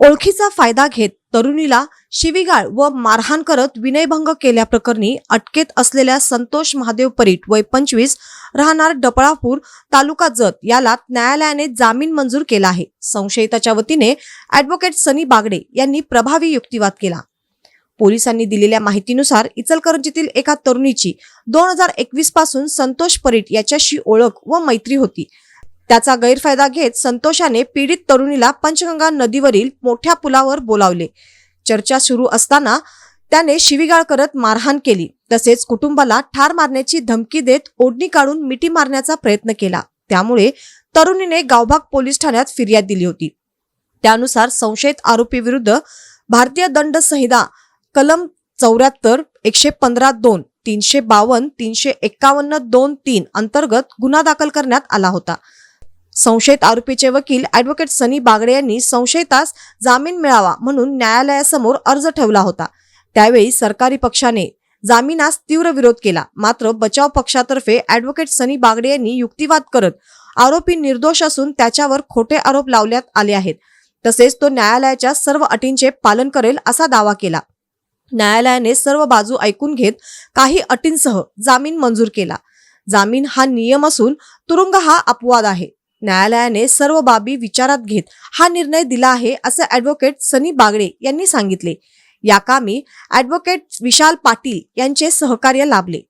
ओळखीचा फायदा घेत तरुणीला शिवीगाळ व मारहाण करत विनयभंग केल्याप्रकरणी अटकेत असलेल्या संतोष महादेव परीट वय पंचवीस राहणार डपळापूर तालुका जत. याला न्यायालयाने जामीन मंजूर केला आहे. संशयिताच्या वतीने ऍडव्होकेट सनी बागडे यांनी प्रभावी युक्तिवाद केला. पोलिसांनी दिलेल्या माहितीनुसार इचलकरंजीतील एका तरुणीची दोन हजार एकवीसपासून संतोष परीट याच्याशी ओळख व मैत्री होती. त्याचा गैरफायदा घेत संतोषाने पीडित तरुणीला पंचगंगा नदीवरील मोठ्या पुलावर बोलावले. चर्चा सुरू असताना त्याने शिवीगाळ करत मारहाण केली. तसेच कुटुंबाला ठार मारण्याची धमकी देत ओढणी काढून मिठी मारण्याचा प्रयत्न केला. त्यामुळे तरुणीने गावभाग पोलीस ठाण्यात फिर्याद दिली होती. त्यानुसार संशयित आरोपी विरुद्ध भारतीय दंड संहिता कलम चौऱ्याहत्तर एकशे पंधरा दोन तीनशे बावन्न तीनशे एक्कावन्न दोन तीन अंतर्गत गुन्हा दाखल करण्यात आला होता. संशयित आरोपीचे वकील ऍडव्होकेट सनी बागडे यांनी संशयितास जामीन मिळावा म्हणून न्यायालयासमोर अर्ज ठेवला होता. त्यावेळी सरकारी पक्षाने जामिनास तीव्र विरोध केला. मात्र बचाव पक्षातर्फे ऍडव्होकेट सनी बागडे यांनी युक्तिवाद करत आरोपी निर्दोष असून त्याच्यावर खोटे आरोप लावण्यात आले आहेत. तसेच तो न्यायालयाच्या सर्व अटींचे पालन करेल असा दावा केला. न्यायालयाने सर्व बाजू ऐकून घेत काही अटींसह जामीन मंजूर केला. जामीन हा नियम असून तुरुंग हा अपवाद आहे. न्यायालयाने सर्व बाबी विचारात घेत हा निर्णय दिला आहे असे ऍडव्होकेट सनी बागडे यांनी सांगितले. या कामी ऍडव्होकेट विशाल पाटील यांचे सहकार्य लाभले.